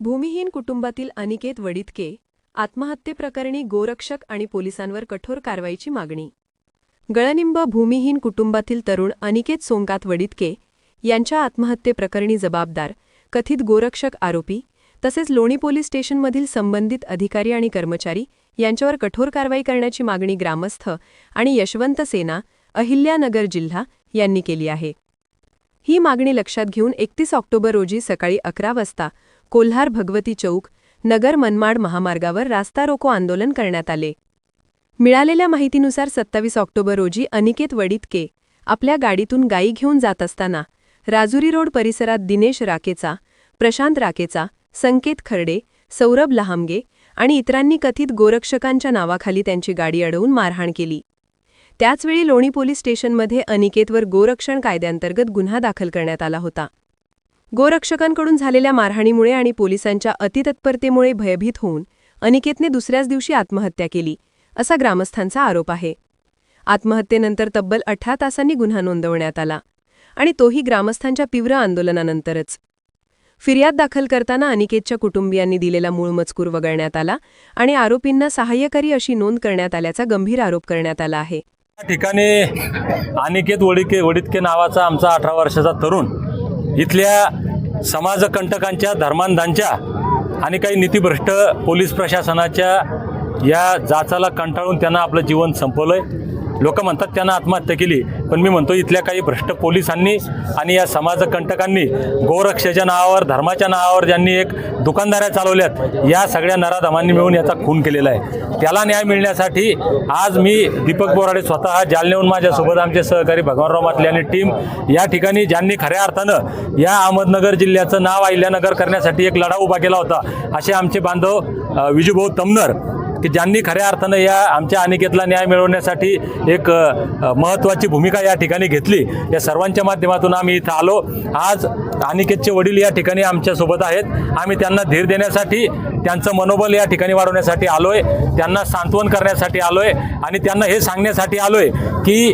भूमिहीन कुटुंबातील अनिकेत वडितके आत्महत्येप्रकरणी गोरक्षक आणि पोलिसांवर कठोर कारवाईची मागणी. गळनिंब भूमिहीन कुटुंबातील तरुण अनिकेत सोंगात वडितके यांच्या आत्महत्येप्रकरणी जबाबदार कथित गोरक्षक आरोपी तसेच लोणी पोलीस स्टेशनमधील संबंधित अधिकारी आणि कर्मचारी यांच्यावर कठोर कारवाई करण्याची मागणी ग्रामस्थ आणि यशवंत सेना अहिल्यानगर जिल्हा यांनी केली आहे. ही मागणी लक्षात घेऊन एकतीस ऑक्टोबर रोजी सकाळी अकरा वाजता कोल्हार भगवती चौक नगर मनमाड महामार्गावर रास्ता रोको आंदोलन करण्यात आले. मिळालेल्या माहितीनुसार सत्तावीस ऑक्टोबर रोजी अनिकेत वडितके आपल्या गाडीतून गायी घेऊन जात असताना राजुरी रोड परिसरात दिनेश राकेचा प्रशांत राकेचा संकेत खर्डे सौरभ लहामगे आणि इतरांनी कथित गोरक्षकांच्या नावाखाली त्यांची गाडी अडवून मारहाण केली. त्याचवेळी लोणी पोलीस स्टेशनमध्ये अनिकेतवर गोरक्षण कायद्यांतर्गत गुन्हा दाखल करण्यात आला होता. गोरक्षकांकडून झालेल्या मारहाणीमुळे आणि पोलिसांच्या अतितत्परतेमुळे भयभीत होऊन अनिकेतने दुसऱ्याच दिवशी आत्महत्या केली असा ग्रामस्थांचा आरोप आहे. आत्महत्येनंतर तब्बल अठरा तासांनी गुन्हा नोंदवण्यात आला आणि तोही ग्रामस्थांच्या तीव्र आंदोलनानंतरच. फिर्याद दाखल करताना अनिकेतच्या कुटुंबियांनी दिलेला मूळ मजकूर वगळण्यात आला आणि आरोपींना सहाय्यकारी अशी नोंद करण्यात आल्याचा गंभीर आरोप करण्यात आला आहे. ठिकाणी अनिकेत वडिके वडितके नावाचा आमचा अठरा वर्षाचा तरुण इथल्या समाजकंटकांच्या धर्मांधांच्या आणि काही नीतिभ्रष्ट पोलीस प्रशासनाच्या या जाचाला कंटाळून त्यांना आपलं जीवन संपवलं आहे लोक म्हणतात त्यांना आत्महत्या केली पण मी म्हणतो इथल्या काही भ्रष्ट पोलिसांनी आणि या समाजकंटकांनी गोरक्षेच्या नावावर धर्माच्या नावावर ज्यांनी एक दुकानदाऱ्या चालवल्यात या सगळ्या नराधमांनी मिळून याचा खून केलेला आहे. त्याला न्याय मिळण्यासाठी आज मी दीपक बोराडे स्वतः जालनेहून माझ्यासोबत आमचे सहकारी भगवानराव मातले आणि टीम या ठिकाणी ज्यांनी खऱ्या अर्थानं या अहमदनगर जिल्ह्याचं नाव अहिल्यानगर करण्यासाठी एक लढा उभा केला होता असे आमचे बांधव विजूभाऊ तमनर की ज्यांनी खऱ्या अर्थानं या आमच्या अनिकेतला न्याय मिळवण्यासाठी एक महत्त्वाची भूमिका या ठिकाणी घेतली. या सर्वांच्या माध्यमातून आम्ही इथं आलो. आज अनिकेतचे वडील या ठिकाणी आमच्यासोबत आहेत. आम्ही त्यांना धीर देण्यासाठी त्यांचं मनोबल या ठिकाणी वाढवण्यासाठी आलो आहे त्यांना सांत्वन करण्यासाठी आलो आहे आणि त्यांना हे सांगण्यासाठी आलो आहे की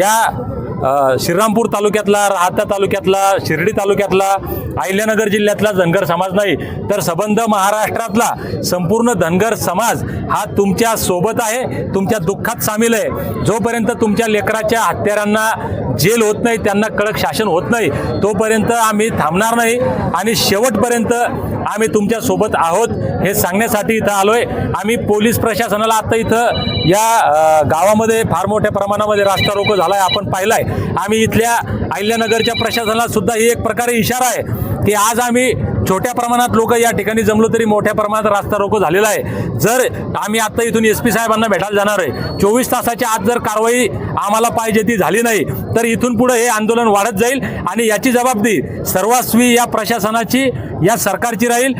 या श्रीरामपूर तालुक्यातला राहता तालुक्यातला शिर्डी तालुक्यातला अहिल्यानगर जिल्ह्यातला धनगर समाज नाही तर सबंध महाराष्ट्रातला संपूर्ण धनगर समाज हा तुमच्यासोबत आहे तुमच्या दुःखात सामील आहे. जोपर्यंत तुमच्या लेकराच्या हत्यारांना जेल होत नाही त्यांना कडक शासन होत नाही तोपर्यंत आम्ही थांबणार नाही आणि शेवटपर्यंत आम्ही तुमच्यासोबत आहोत हे सांगण्यासाठी इथं आलोय. आम्ही पोलीस प्रशासनाला आता इथं या गावामध्ये फार मोठ्या प्रमाणामध्ये रास्ता रोको आहे आपण पाहिलाय. आम्ही इथल्या अहिल्यानगरच्या प्रशासनाला सुद्धा ही एक प्रकारे इशारा आहे. की आज आम्ही छोट्या प्रमाणात लोक या ठिकाणी जमलो तरी मोठ्या प्रमाणात रास्ता रोको झालेला आहे. जर आम्ही आता इथून एस पी साहेबांना भेटायला जाणार आहे चोवीस तासाच्या आत जर कारवाई आम्हाला पाहिजे ती झाली नाही तर इथून पुढे हे आंदोलन वाढत जाईल आणि याची जबाबदारी सर्वस्वी या प्रशासनाची या सरकारची राहील.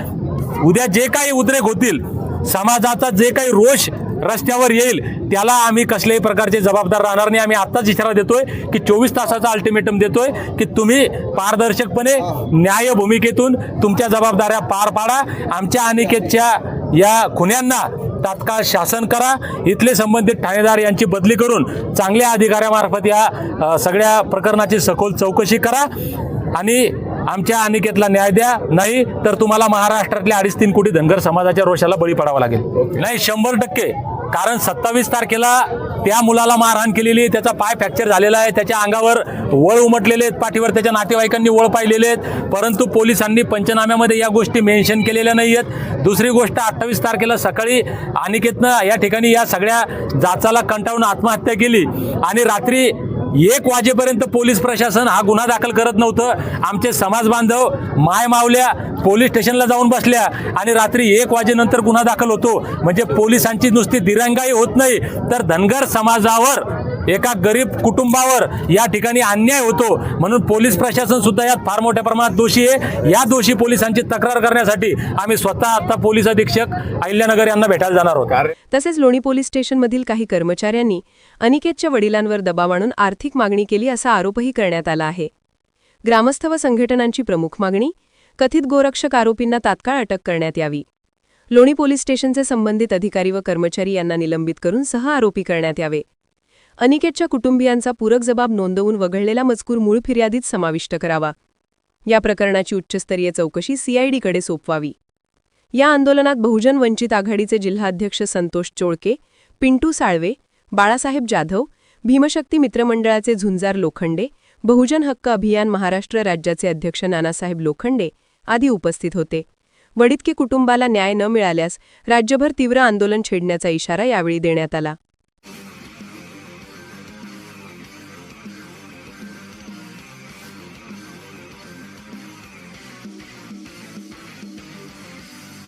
उद्या जे काही उद्रेक होतील समाजाचा जे काही रोष रस्त्यावर येईल त्याला आम्ही कसल्याही प्रकारचे जबाबदार राहणार नाही. आम्ही आत्ताच इशारा देतोय की चोवीस तासाचा अल्टिमेटम देतोय की तुम्ही पारदर्शकपणे न्याय भूमिकेतून तुमच्या जबाबदाऱ्या पार पाडा. आमच्या अनिकेतच्या या खुन्यांना तात्काळ शासन करा. इथले संबंधित ठाणेदार यांची बदली करून चांगल्या अधिकाऱ्यामार्फत या सगळ्या प्रकरणाची सखोल चौकशी करा आणि आमच्या अनिकेतला न्याय द्या. नाही तर तुम्हाला महाराष्ट्रातल्या अडीच तीन कोटी धनगर समाजाच्या रोषाला बळी पडावा लागेल. नाही शंभर टक्के. कारण सत्तावीस तारखेला त्या मुलाला मारहाण केलेली त्याचा पाय फ्रॅक्चर झालेला आहे त्याच्या अंगावर वळ उमटलेले आहेत पाठीवर त्याच्या नातेवाईकांनी वळ पाहिलेले आहेत परंतु पोलिसांनी पंचनाम्यामध्ये या गोष्टी मेन्शन केलेल्या नाही आहेत. दुसरी गोष्ट अठ्ठावीस तारखेला सकाळी अनिकेतनं या ठिकाणी या सगळ्या जाचाला कंटाळून आत्महत्या केली आणि रात्री एक वाजेपर्यंत पोलीस प्रशासन हा गुन्हा दाखल करत नव्हतं. आमचे समाज बांधव माय मावल्या पोलीस स्टेशनला जाऊन बसल्या आणि रात्री एक वाजेनंतर गुन्हा दाखल होतो. म्हणजे पोलिसांची नुसती दिरंगाई होत नाही तर धनगर समाजावर एका गरीब कुटुंबावर या ठिकाणी अन्याय होतो म्हणून पोलीस प्रशासन सुद्धा यात फार मोठ्या प्रमाणात दोषी आहे. या दोषी पोलिसांची तक्रार करण्यासाठी आम्ही स्वतः आता पोलीस अधीक्षक अहिल्यानगर यांना भेटायला जाणार आहोत. तसेच लोणी पोलीस स्टेशनमधील काही कर्मचाऱ्यांनी अनिकेतच्या वडिलांवर दबाव आणून आर्थिक मागणी केली असा आरोपही करण्यात आला आहे. ग्रामस्थ व संघटनांची प्रमुख मागणी कथित गोरक्षक आरोपींना तात्काळ अटक करण्यात यावी. लोणी पोलीस स्टेशनचे संबंधित अधिकारी व कर्मचारी यांना निलंबित करून सह आरोपी करण्यात यावे. अनिकेतच्या कुटुंबियांचा पूरक जबाब नोंदवून वगळलेला मजकूर मूळ फिर्यादीत समाविष्ट करावा. या प्रकरणाची उच्चस्तरीय चौकशी सीआयडीकडे सोपवावी. या आंदोलनात बहुजन वंचित आघाडीचे जिल्हाध्यक्ष संतोष चोळके पिंटू साळवे बाळासाहेब जाधव भीमशक्ती मित्रमंडळाचे झुंजार लोखंडे बहुजन हक्क अभियान महाराष्ट्र राज्याचे अध्यक्ष नानासाहेब लोखंडे आदी उपस्थित होते. वडितके कुटुंबाला न्याय न मिळाल्यास राज्यभर तीव्र आंदोलन छेडण्याचा इशारा यावेळी देण्यात आला.